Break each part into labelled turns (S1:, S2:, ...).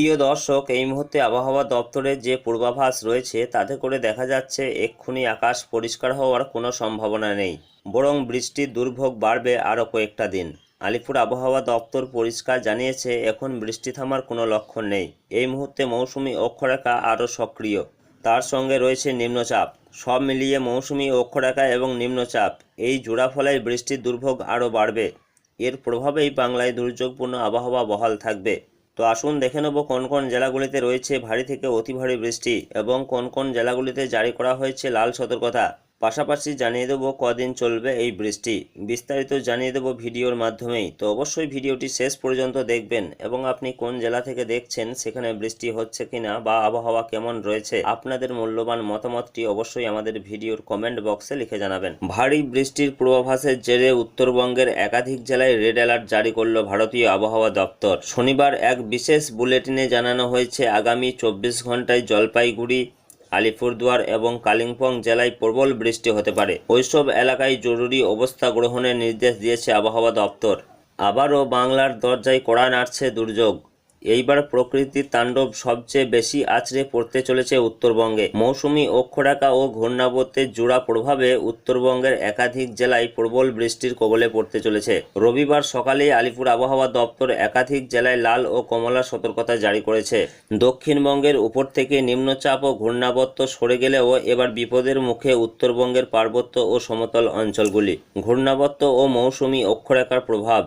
S1: প্রিয় দর্শক, এই মুহূর্তে আবহাওয়া দপ্তরের যে পূর্বাভাস রয়েছে, তাতে করে দেখা যাচ্ছে এক্ষুনি আকাশ পরিষ্কার হওয়ার কোনো সম্ভাবনা নেই। বরং বৃষ্টির দুর্ভোগ বাড়বে আরও কয়েকটা দিন। আলিপুর আবহাওয়া দপ্তর পরিষ্কার জানিয়েছে, এখন বৃষ্টি থামার কোনো লক্ষণ নেই। এই মুহূর্তে মৌসুমি অক্ষরেখা আরও সক্রিয়। তার সঙ্গে রয়েছে নিম্নচাপ। সব মিলিয়ে মৌসুমি অক্ষরেখা এবং নিম্নচাপ। এই জোড়া ফলায় বৃষ্টির দুর্ভোগ আরও বাড়বে। এর প্রভাবেই বাংলায় দুর্যোগপূর্ণ আবহাওয়া বহাল থাকবে। তো আসুন দেখে নেব কোন কোন জেলাগুলিতে রয়েছে ভারী থেকে অতি ভারী বৃষ্টি এবং কোন কোন জেলাগুলিতে জারি করা হয়েছে লাল সতর্কতা। পাশাপাশি জানিয়ে দেবো কদিন চলবে এই বৃষ্টি। বিস্তারিত জানিয়ে দেবো ভিডিওর মাধ্যমেই। তো অবশ্যই ভিডিওটি শেষ পর্যন্ত দেখবেন এবং আপনি কোন জেলা থেকে দেখছেন, সেখানে বৃষ্টি হচ্ছে কিনা বা আবহাওয়া কেমন রয়েছে, আপনাদের মূল্যবান মতামতটি অবশ্যই আমাদের ভিডিওর কমেন্ট বক্সে লিখে জানাবেন। ভারী বৃষ্টির পূর্বাভাসের জেরে উত্তরবঙ্গের একাধিক জেলায় রেড অ্যালার্ট জারি করল ভারতীয় আবহাওয়া দপ্তর। শনিবার এক বিশেষ বুলেটিনে জানানো হয়েছে, আগামী চব্বিশ ঘন্টায় জলপাইগুড়ি আলিপুরদুয়ার এবং কালিম্পং জেলায় প্রবল বৃষ্টি হতে পারে। ওইসব এলাকায় জরুরি অবস্থা গ্রহণের নির্দেশ দিয়েছে আবহাওয়া দপ্তর। আবারও বাংলার দরজায় কড়া নাড়ছে দুর্যোগ। এইবার প্রকৃতির তাণ্ডব সবচেয়ে বেশি আছড়ে পড়তে চলেছে উত্তরবঙ্গে। মৌসুমি অক্ষরেখা ও ঘূর্ণাবর্তের জোড়া প্রভাবে উত্তরবঙ্গের একাধিক জেলায় প্রবল বৃষ্টির কবলে পড়তে চলেছে। রবিবার সকালে আলিপুর আবহাওয়া দপ্তর একাধিক জেলায় লাল ও কমলা সতর্কতা জারি করেছে। দক্ষিণবঙ্গের উপর থেকে নিম্নচাপ ও ঘূর্ণাবর্ত সরে গেলেও এবার বিপদের মুখে উত্তরবঙ্গের পার্বত্য ও সমতল অঞ্চলগুলি। ঘূর্ণাবর্ত ও মৌসুমি অক্ষরেখার প্রভাব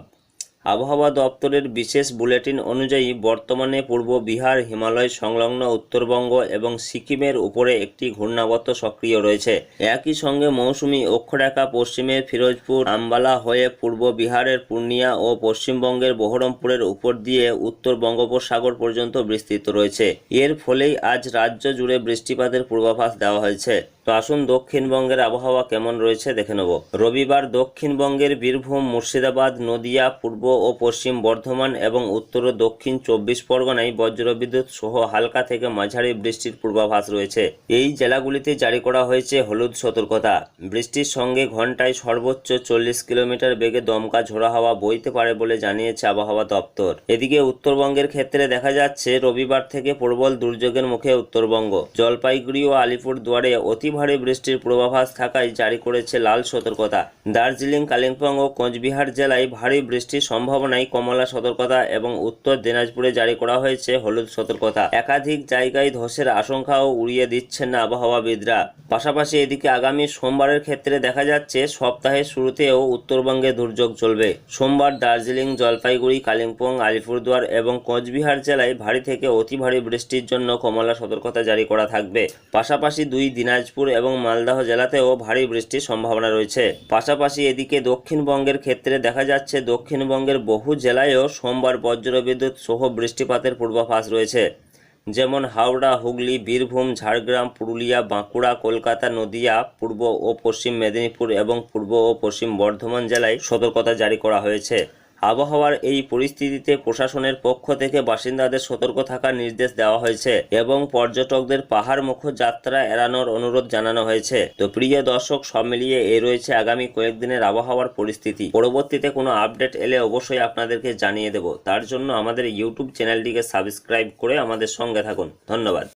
S1: আবহাওয়া দপ্তরের বিশেষ বুলেটিন অনুযায়ী বর্তমানে পূর্ব বিহার, হিমালয় সংলগ্ন উত্তরবঙ্গ এবং সিকিমের উপরে একটি ঘূর্ণাবর্ত সক্রিয় রয়েছে। একই সঙ্গে মৌসুমি অক্ষরেখা পশ্চিমের ফিরোজপুর, আম্বালা হয়ে পূর্ব বিহারের পূর্ণিয়া ও পশ্চিমবঙ্গের বহরমপুরের উপর দিয়ে উত্তর বঙ্গোপসাগর পর্যন্ত বিস্তৃত রয়েছে। এর ফলেই আজ রাজ্য জুড়ে বৃষ্টিপাতের পূর্বাভাস দেওয়া হয়েছে। তো আসুন দক্ষিণবঙ্গের আবহাওয়া কেমন রয়েছে দেখে নেব। রবিবার দক্ষিণবঙ্গের বীরভূম, মুর্শিদাবাদ, নদিয়া, পূর্ব ও পশ্চিম বর্ধমান এবং উত্তর ও দক্ষিণ চব্বিশ পরগনায় বজ্রবিদ্যুৎ সহ হালকা থেকে মাঝারি বৃষ্টির পূর্বাভাস রয়েছে। এই জেলাগুলিতে জারি করা হয়েছে হলুদ সতর্কতা। বৃষ্টির সঙ্গে ঘন্টায় সর্বোচ্চ চল্লিশ কিলোমিটার বেগে দমকা ঝোড়া হাওয়া বইতে পারে বলে জানিয়েছে আবহাওয়া দপ্তর। এদিকে উত্তরবঙ্গের ক্ষেত্রে দেখা যাচ্ছে, রবিবার থেকে প্রবল দুর্যোগের মুখে উত্তরবঙ্গ। জলপাইগুড়ি ও আলিপুর দুয়ারে অতি ভারী বৃষ্টির পূর্বাভাস থাকায় জারি করেছে লাল সতর্কতা। দার্জিলিং, কালিম্পং ও কোচবিহার জেলায় ভারী বৃষ্টির সম্ভাবনায় কমলা সতর্কতা এবং উত্তর দিনাজপুরে জারি করা হয়েছে হলুদ সতর্কতা। একাধিক জায়গায় ধসের আশঙ্কাও উড়িয়ে দিচ্ছেন না আবহাওয়াবিদরা। পাশাপাশি এদিকে আগামী সোমবারের ক্ষেত্রে দেখা যাচ্ছে, সপ্তাহের শুরুতেও উত্তরবঙ্গে দুর্যোগ চলবে। সোমবার দার্জিলিং, জলপাইগুড়ি, কালিম্পং, আলিপুরদুয়ার এবং কোচবিহার জেলায় ভারী থেকে অতি ভারী বৃষ্টির জন্য কমলা সতর্কতা জারি করা থাকবে। পাশাপাশি দুই দিনাজপুর এবং মালদহ জেলাতেও ভারী বৃষ্টির সম্ভাবনা রয়েছে। পাশাপাশি এদিকে দক্ষিণবঙ্গের ক্ষেত্রে দেখা যাচ্ছে, দক্ষিণবঙ্গের বহু জেলায়ও সোমবার বজ্রবিদ্যুৎ সহ বৃষ্টিপাতের পূর্বাভাস রয়েছে। যেমন হাওড়া, হুগলি, বীরভূম, ঝাড়গ্রাম, পুরুলিয়া, বাঁকুড়া, কলকাতা, নদিয়া, পূর্ব ও পশ্চিম মেদিনীপুর এবং পূর্ব ও পশ্চিম বর্ধমান জেলায় সতর্কতা জারি করা হয়েছে। আবহাওয়ার এই পরিস্থিতিতে প্রশাসনের পক্ষ থেকে বাসিন্দাদের সতর্ক থাকার নির্দেশ দেওয়া হয়েছে এবং পর্যটকদের পাহাড় মুখ যাত্রা এড়ানোর অনুরোধ জানানো হয়েছে। তো প্রিয় দর্শক, সব মিলিয়ে এ রয়েছে আগামী কয়েকদিনের আবহাওয়ার পরিস্থিতি। পরবর্তীতে কোনো আপডেট এলে অবশ্যই আপনাদেরকে জানিয়ে দেব। তার জন্য আমাদের ইউটিউব চ্যানেলটিকে সাবস্ক্রাইব করে আমাদের সঙ্গে থাকুন। ধন্যবাদ।